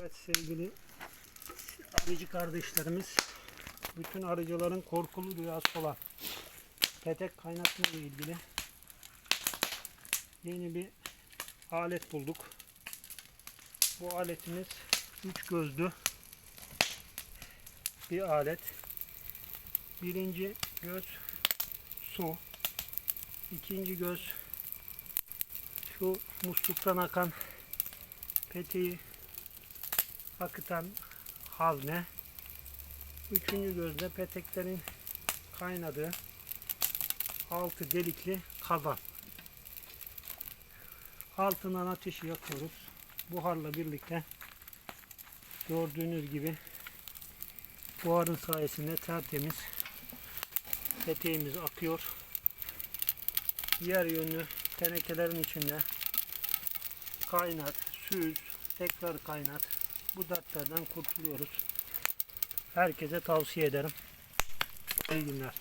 Evet sevgili arıcı kardeşlerimiz, bütün arıcıların korkulu rüyası olan petek kaynatma ile ilgili yeni bir alet bulduk. Bu aletimiz üç gözlü bir alet. Birinci göz su, ikinci göz şu musluktan akan peteği akıtan hazne. Üçüncü gözde peteklerin kaynadığı altı delikli kazan. Altından ateşi yakıyoruz. Buharla birlikte gördüğünüz gibi buharın sayesinde tertemiz peteğimiz akıyor. Diğer yönlü tenekelerin içinde kaynat, süz, tekrar kaynat. Bu dertlerden kurtuluyoruz. Herkese tavsiye ederim. İyi günler.